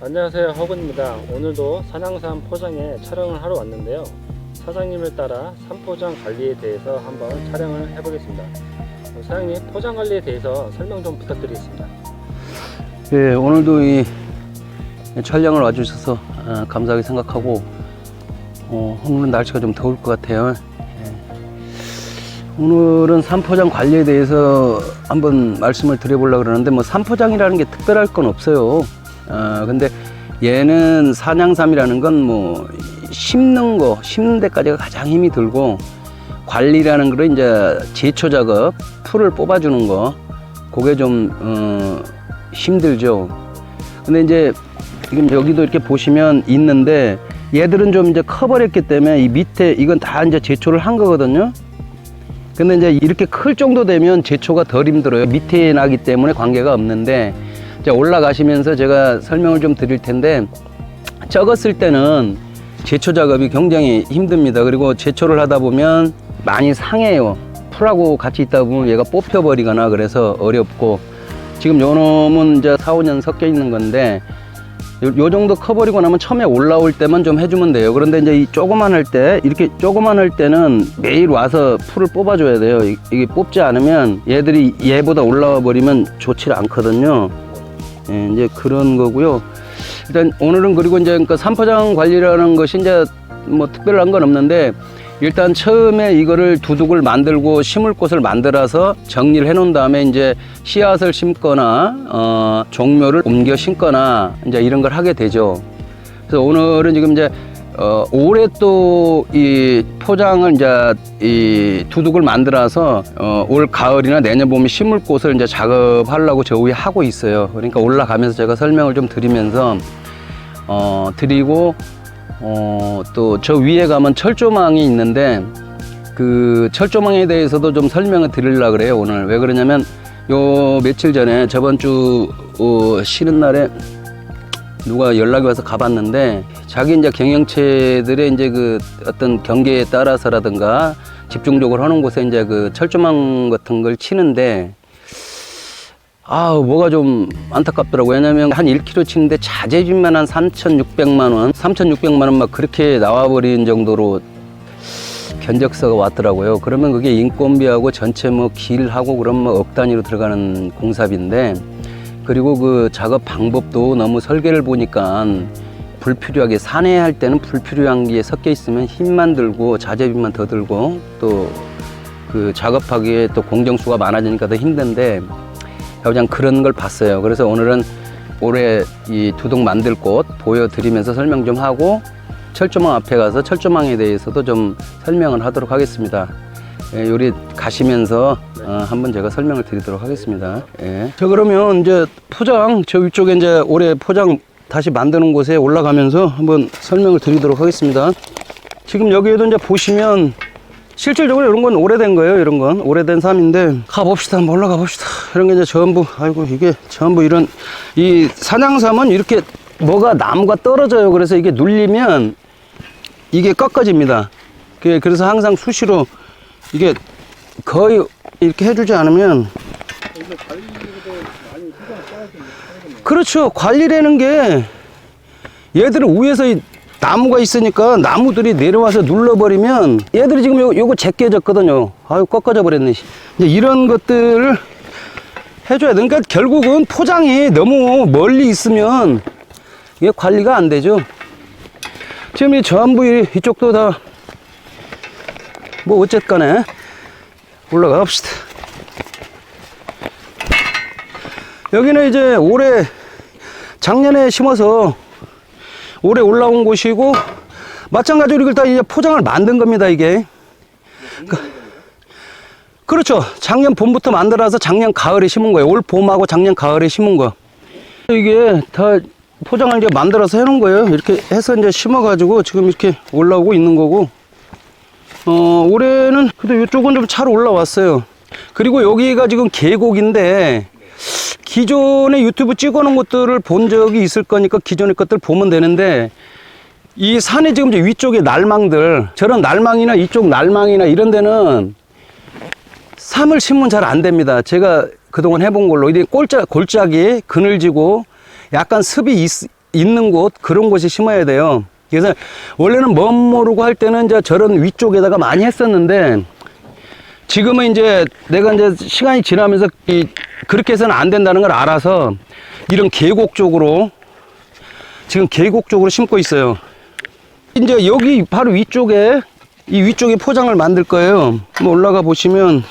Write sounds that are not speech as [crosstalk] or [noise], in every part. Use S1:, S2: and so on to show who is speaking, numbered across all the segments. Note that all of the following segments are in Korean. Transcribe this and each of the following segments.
S1: 안녕하세요 허근입니다 오늘도 산양산 포장에 촬영을 하러 왔는데요 사장님을 따라 산포장 관리에 대해서 한번 촬영을 해보겠습니다 어, 사장님 포장 관리에 대해서 설명 좀 부탁드리겠습니다
S2: 예, 오늘도 이 촬영을 와주셔서 아, 감사하게 생각하고 어, 오늘은 날씨가 좀 더울 것 같아요. 예. 오늘은 산포장 관리에 대해서 한번 말씀을 드려보려고 그러는데 뭐 산포장이라는 게 특별할 건 없어요. 아, 근데 얘는 산양삼이라는 건 뭐 심는 거, 심는 데까지가 가장 힘이 들고 관리라는 거는 이제 제초 작업, 풀을 뽑아주는 거, 그게 좀 어, 힘들죠. 근데 이제 지금 여기도 이렇게 보시면 있는데 얘들은 좀 이제 커버렸기 때문에 이 밑에 이건 다 이제 제초를 한 거거든요. 근데 이제 이렇게 클 정도 되면 제초가 덜 힘들어요. 밑에 나기 때문에 관계가 없는데 이제 올라가시면서 제가 설명을 좀 드릴 텐데 적었을 때는 제초 작업이 굉장히 힘듭니다. 그리고 제초를 하다 보면 많이 상해요. 풀하고 같이 있다 보면 얘가 뽑혀버리거나 그래서 어렵고 지금 요 놈은 이제 4, 5년 섞여 있는 건데 요, 요 정도 커버리고 나면 처음에 올라올 때만 좀 해주면 돼요. 그런데 이제 이 조그만 할 때, 이렇게 조그만 할 때는 매일 와서 풀을 뽑아줘야 돼요. 이- 이게 뽑지 않으면 얘들이 얘보다 올라와 버리면 좋지 않거든요. 예, 이제 그런 거고요. 일단 오늘은 그리고 이제 그 산포장 관리라는 것이 이제 뭐 특별한 건 없는데 일단 처음에 이거를 두둑을 만들고 심을 곳을 만들어서 정리를 해 놓은 다음에 이제 씨앗을 심거나 어 종묘를 옮겨 심거나 이제 이런 걸 하게 되죠. 그래서 오늘은 지금 이제 어 올해 또 이 포장을 이제 이 두둑을 만들어서 어 올 가을이나 내년 봄에 심을 곳을 이제 작업하려고 저 위에 하고 있어요. 그러니까 올라가면서 제가 설명을 좀 드리면서 어 드리고 어, 또 저 위에 가면 철조망이 있는데 그 철조망에 대해서도 좀 설명을 드리려고 그래요 오늘 왜 그러냐면 요 며칠 전에 저번 주 어, 쉬는 날에 누가 연락이 와서 가봤는데 자기 이제 경영체들의 이제 그 어떤 경계에 따라서라든가 집중적으로 하는 곳에 이제 그 철조망 같은 걸 치는데 아, 뭐가 좀 안타깝더라고요. 왜냐면 한 1kg 치는데 자재비만 한 3,600만 원, 3,600만 원 막 그렇게 나와버린 정도로 견적서가 왔더라고요. 그러면 그게 인건비하고 전체 뭐 길하고 그러면 뭐억 단위로 들어가는 공사비인데 그리고 그 작업 방법도 너무 설계를 보니까 불필요하게 산해할 때는 불필요한 게 섞여 있으면 힘만 들고 자재비만 더 들고 또 그 작업하기에 또 공정수가 많아지니까 더 힘든데 그냥 그런 걸 봤어요. 그래서 오늘은 올해 이 두둑 만들 곳 보여드리면서 설명 좀 하고 철조망 앞에 가서 철조망에 대해서도 좀 설명을 하도록 하겠습니다. 예, 요리 가시면서 어, 한번 제가 설명을 드리도록 하겠습니다. 예. 자 그러면 이제 포장 저 위쪽에 이제 올해 포장 다시 만드는 곳에 올라가면서 한번 설명을 드리도록 하겠습니다. 지금 여기에도 이제 보시면 실질적으로 이런 건 오래된 거예요. 이런 건 오래된 삶인데 가봅시다. 한번 올라가 봅시다. 이런 게 이제 전부 아이고 이게 전부 이런 이 산양삼은 이렇게 뭐가 나무가 떨어져요. 그래서 이게 눌리면 이게 꺾어집니다. 그- 그래서 항상 수시로 이게 거의 이렇게 해주지 않으면 그렇죠. 관리라는 게 얘들은 위에서 이 나무가 있으니까 나무들이 내려와서 눌러버리면 얘들이 지금 요, 요거 제껴졌거든요. 아유, 꺾어져 버렸네. 이제 이런 것들을 해줘야 돼. 그러니까 결국은 포장이 너무 멀리 있으면 이게 관리가 안 되죠. 지금 이 전부 이- 이쪽도 다 뭐 어쨌거나 올라가 봅시다. 여기는 이제 올해 작년에 심어서 올해 올라온 곳이고 마찬가지로 이걸 다 이제 포장을 만든 겁니다 이게. 그- 그렇죠. 작년 봄부터 만들어서 작년 가을에 심은 거예요. 올 봄하고 작년 가을에 심은 거. 이게 다 포장을 이제 만들어서 해놓은 거예요. 이렇게 해서 이제 심어 가지고 지금 이렇게 올라오고 있는 거고 어 올해는 그래도 이쪽은 좀 잘 올라왔어요 그리고 여기가 지금 계곡인데 기존에 유튜브 찍어놓은 것들을 본 적이 있을 거니까 기존의 것들 보면 되는데 이 산에 지금 위쪽에 날망들 저런 날망이나 이쪽 날망이나 이런 데는 삼을 심으면 잘 안 됩니다. 제가 그동안 해본 걸로 이게 꼴짝 골짜기에 그늘지고 약간 습이 있, 있는 곳 그런 곳에 심어야 돼요. 그래서 원래는 멋 모르고 할 때는 이제 저런 위쪽에다가 많이 했었는데 지금은 이제 내가 이제 시간이 지나면서 이 그렇게 해서는 안 된다는 걸 알아서 이런 계곡 쪽으로 지금 계곡 쪽으로 심고 있어요. 이제 여기 바로 위쪽에 이 위쪽에 포장을 만들 거예요. 올라가 보시면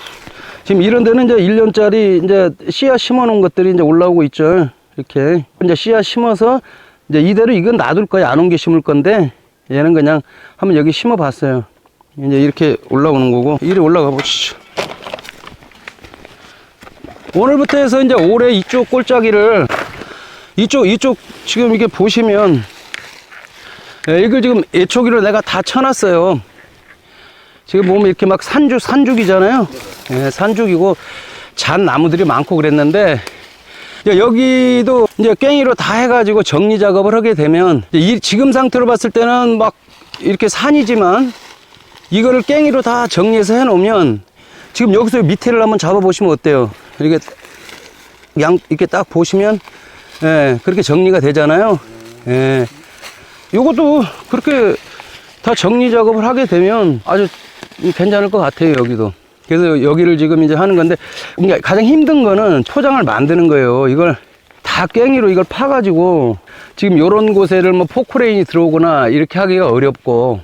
S2: 지금 이런 데는 이제 1년짜리 이제 씨앗 심어 놓은 것들이 이제 올라오고 있죠. 이렇게. 이제 씨앗 심어서 이제 이대로 이건 놔둘 거예요. 안 옮겨 심을 건데 얘는 그냥 한번 여기 심어 봤어요. 이제 이렇게 올라오는 거고 이리 올라가 보시죠. 오늘부터 해서 이제 올해 이쪽 골짜기를 이쪽 이쪽 지금 이게 보시면 예, 이걸 지금 애초기를 내가 다 쳐놨어요. 지금 보면 이렇게 막 산죽 산죽이잖아요. 예, 산죽이고 잔 나무들이 많고 그랬는데 이제 여기도 이제 깽이로 다 해가지고 정리 작업을 하게 되면 이 지금 상태로 봤을 때는 막 이렇게 산이지만 이거를 깽이로 다 정리해서 해놓으면 지금 여기서 밑에를 한번 잡아보시면 어때요? 이렇게 양 이렇게 딱 보시면 예, 그렇게 정리가 되잖아요. 예. 요것도 그렇게 다 정리 작업을 하게 되면 아주 괜찮을 것 같아요, 여기도. 그래서 여기를 지금 이제 하는 건데, 그러니까 가장 힘든 거는 포장을 만드는 거예요. 이걸 다 깽이로 이걸 파가지고, 지금 요런 곳에를 뭐 포크레인이 들어오거나 이렇게 하기가 어렵고,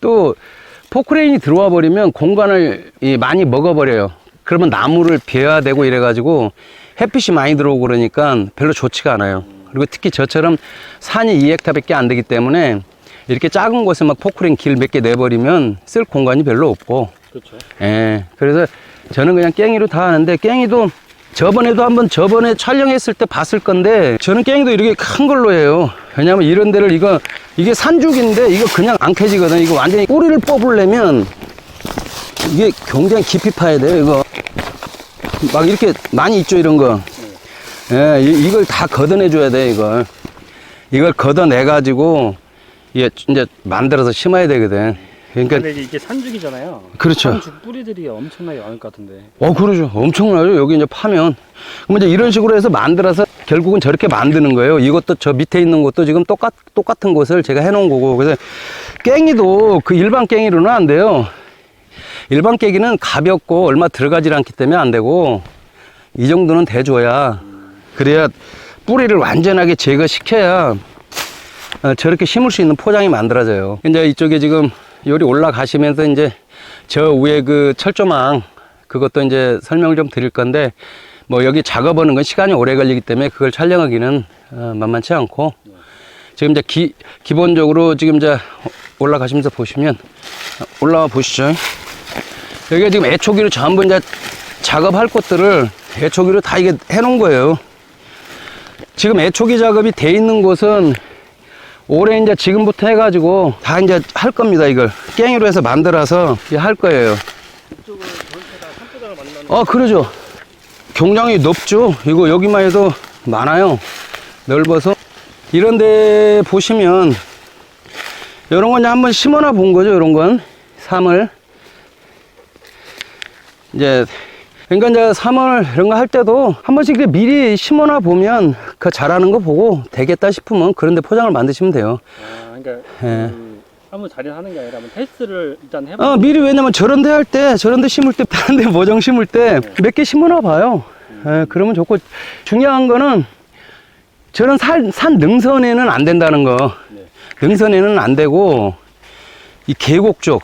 S2: 또 포크레인이 들어와 버리면 공간을 이 많이 먹어버려요. 그러면 나무를 베어야 되고 이래가지고 햇빛이 많이 들어오고 그러니까 별로 좋지가 않아요. 그리고 특히 저처럼 산이 2헥타밖에 안 되기 때문에 이렇게 작은 곳에 막 포크레인 길 몇 개 내버리면 쓸 공간이 별로 없고
S1: 그렇죠.
S2: 예. 그래서 저는 그냥 깽이로 다 하는데 깽이도 저번에도 한번 저번에 촬영했을 때 봤을 건데 저는 깽이도 이렇게 큰 걸로 해요. 왜냐면 이런 데를 이거 이게 산죽인데 이거 그냥 안 캐지거든. 이거 완전히 뿌리를 뽑으려면 이게 굉장히 깊이 파야 돼요. 이거 막 이렇게 많이 있죠 이런 거. 예, 이- 이걸 다 걷어내 줘야 돼 이걸. 이걸 걷어내 가지고 이제 만들어서 심어야 되거든. 그러니까
S1: 근데 이게 산죽이잖아요.
S2: 그렇죠.
S1: 산죽 뿌리들이 엄청나게 많을 것 같은데.
S2: 어, 그러죠. 엄청나죠. 여기 이제 파면. 그럼 이제 이런 식으로 해서 만들어서 결국은 저렇게 만드는 거예요. 이것도 저 밑에 있는 것도 지금 똑같, 똑같은 곳을 제가 해놓은 거고. 그래서 깽이도 그 일반 깽이로는 안 돼요. 일반 깨기는 가볍고 얼마 들어가질 않기 때문에 안 되고 이 정도는 돼줘야 그래야 뿌리를 완전하게 제거시켜야 어, 저렇게 심을 수 있는 포장이 만들어져요. 이제 이쪽에 지금 요리 올라가시면서 이제 저 위에 그 철조망 그것도 이제 설명을 좀 드릴 건데 뭐 여기 작업하는 건 시간이 오래 걸리기 때문에 그걸 촬영하기는 어, 만만치 않고 지금 이제 기, 기본적으로 지금 이제 올라가시면서 보시면 올라와 보시죠. 여기가 지금 애초기로 전부 이제 작업할 것들을 애초기로 다 이게 해놓은 거예요. 지금 애초기 작업이 돼 있는 곳은 올해 이제 지금부터 해가지고 다 이제 할 겁니다. 이걸 깽이로 해서 만들어서 할 거예요. 어, 그러죠. 경량이 넓죠. 이거 여기만 해도 많아요. 넓어서. 이런데 보시면 이런 건 이제 한번 심어놔 본 거죠. 이런 건 삼을 이제 그러니까 이제 삼을 이런 거 할 때도 한 번씩 미리 심어놔 보면 그 잘하는 거 보고 되겠다 싶으면 그런데 포장을 만드시면 돼요.
S1: 아, 그러니까
S2: 예.
S1: 그 아무 자리 하는 게 아니라 한번 테스트를 일단 해보고.
S2: 어, 미리 왜냐면 저런 데 할 때, 저런 데 심을 때, [laughs] 다른 데 모종 심을 때 몇 개 심어놔 봐요. 예, 그러면 좋고, 중요한 거는 저런 산, 산 능선에는 안 된다는 거.
S1: 네.
S2: 능선에는 안 되고, 이 계곡 쪽,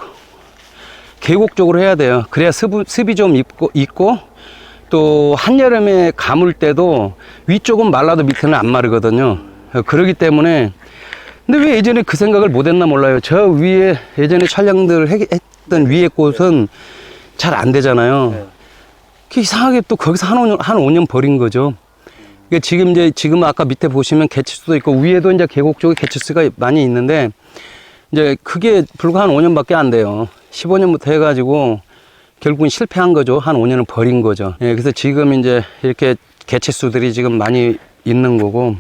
S2: 계곡 쪽으로 해야 돼요. 그래야 습이, 습이 좀 있고, 있고, 또 한여름에 감을 때도 위쪽은 말라도 밑에는 안 마르거든요. 그러기 때문에 근데 왜 예전에 그 생각을 못 했나 몰라요. 저 위에 예전에 촬영들 해- 했던 위에 곳은 잘 안 되잖아요.
S1: 네.
S2: 그 이상하게 또 거기서 한 5년, 한 5년 버린 거죠. 그러니까 지금 이제, 지금 아까 밑에 보시면 개체수도 있고 위에도 이제 계곡 쪽에 개체수가 많이 있는데 이제 그게 불과 한 5년밖에 안 돼요. 15년부터 해가지고 결국은 실패한 거죠. 한 5년을 버린 거죠. 예, 그래서 지금 이제 이렇게 개체수들이 지금 많이 있는 거고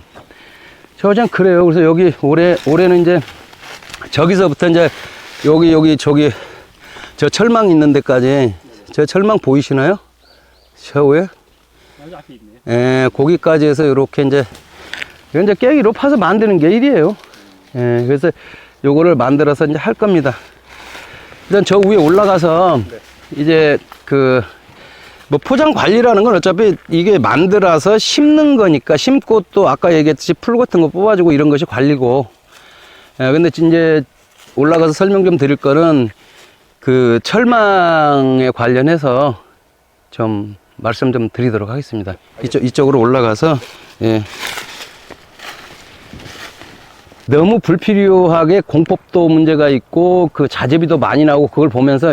S2: 저 그냥 그래요. 그래서 여기 올해 올해는 이제 저기서부터 이제 여기 여기 저기 저 철망 있는 데까지 저 철망 보이시나요?
S1: 있네.
S2: 예, 거기까지 해서 이렇게 이제 이제 깨기로 파서 만드는 게 일이에요. 예, 그래서 요거를 만들어서 이제 할 겁니다. 일단 저 위에 올라가서 이제 그 뭐 포장 관리라는 건 어차피 이게 만들어서 심는 거니까 심고 또 아까 얘기했듯이 풀 같은 거 뽑아주고 이런 것이 관리고. 예, 근데 이제 올라가서 설명 좀 드릴 거는 그 철망에 관련해서 좀 말씀 좀 드리도록 하겠습니다. 이쪽, 이쪽으로 올라가서, 예. 너무 불필요하게 공법도 문제가 있고 그 자재비도 많이 나오고 그걸 보면서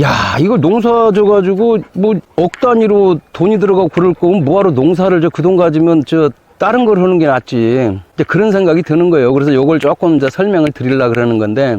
S2: 야 이거 농사 져가지고 뭐 억 단위로 돈이 들어가고 그럴 거면 뭐하러 농사를 저 그 돈 가지면 저 다른 걸 하는 게 낫지. 이제 그런 생각이 드는 거예요. 그래서 요걸 조금 이제 설명을 드리려 그러는 건데